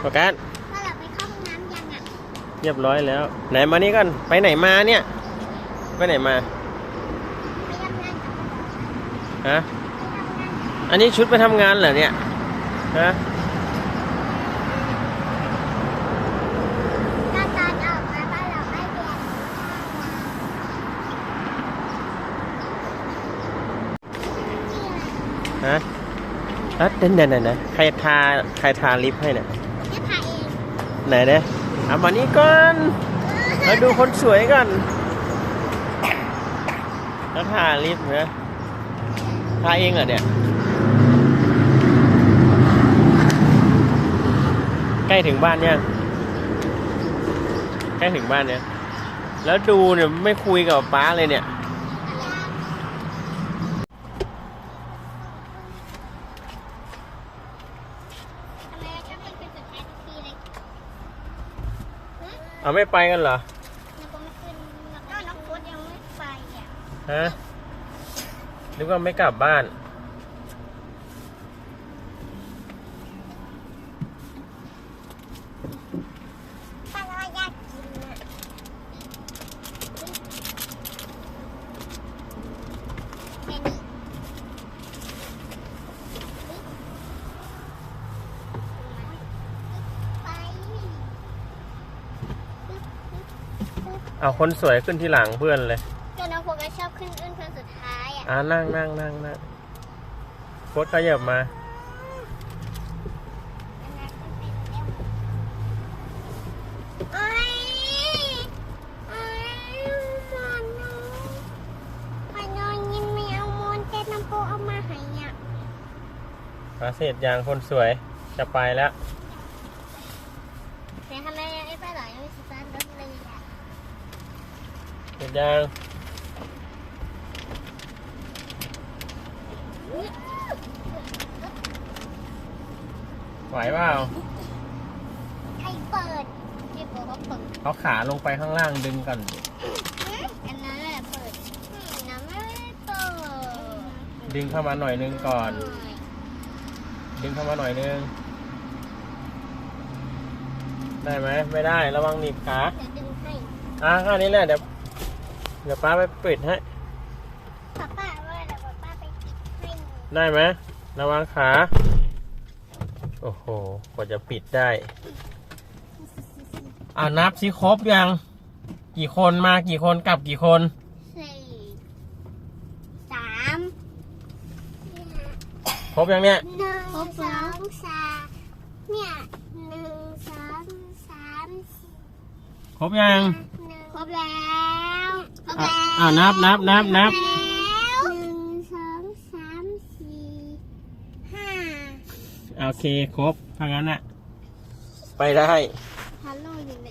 โฟกัสก็เราไปเข้าห้องน้ำยังอะเรียบร้อยแล้ว ไหนมานี่ก่อนไปไหนมาเนี่ย ไปไหนมาไปทำงานกับฮะไปทำงานอันนี้ชุดไปทำงานเหรอเนี่ยฮะก็ตอนออกมาบ้านเราไม่เปลี่ยนฮะอะเด่นเด่นไหนใครทาใครทาลิปให้เนี่ยแค่ถ่ายเอง ไหนเนี่ยเอามานี่ก่อนมาดูคนสวยก่อนแล้วทาลิปนะทาเองเหรอเนี่ย ใกล้ถึงบ้านยังใกล้ถึงบ้านเนี่ย แล้วดูเนี่ยไม่คุยกับป้าเลยเนี่ย ทำไมเราชอบเป็นคนสุดท้ายทุกทีเลยฮะ เอาไม่ไปกันเหรอเราก็ไม่ขึ้นแล้วก็น้องโค้ดยังไม่ไปอะฮะนึกว่าไม่กลับบ้าน ป้าเราอยากกินอะแค่นี้ไป เอาคนสวยขึ้นที่หลังเพื่อนเลยก็น้องโฟกัสชอบขึ้นอึ้นคนสุดท้ายอะอ่านั่งนั่งนั่งนั่งโค้ดขยับมาโอ้ยโอ้ยมันน้องพอนอนยินไม่เอามอนแต่น้ำปูเอามาให้อะมาเสร็จยางคนสวยจะไปแล้วแต่ทำไมยังไม่ไปหรอยังไม่สตาร์ทรถเลยอะ เสร็จยางไหวเปล่าใครเปิดพี่โบก็เปิดเขาขาลงไปข้างล่างดึงก่อนอันนั้นแหละเปิดอันนั้นไม่ได้เปิดดึงเข้ามาหน่อยนึงก่อน ดึงเข้ามาหน่อยนึง ได้ไหมไม่ได้ระวังหนีบขาเดี๋ยวดึงให้อะแค่นี้แหละเดี๋ยว เดี๋ยวป้าไปปิดให้ ป้าป้าว่าเดี๋ยวป้าไปปิดให้ได้ไหมระวังขา โอ้โห กว่าจะปิดได้อ่านับสิครบยัง กี่คนมากี่คนกลับกี่คน สี่สามครบยังเนี่ย หนึ่งสองสามเนี่ยหนึ่งสองสามสี่ครบยังครบแล้วครบ อะแล้วอ่านับนับนับนับแล้วหนึ่งสองสามสี่ห้าโอเคครบถ้างั้นน่ะ ไปได้ ฮัลโหลอยู่ไหน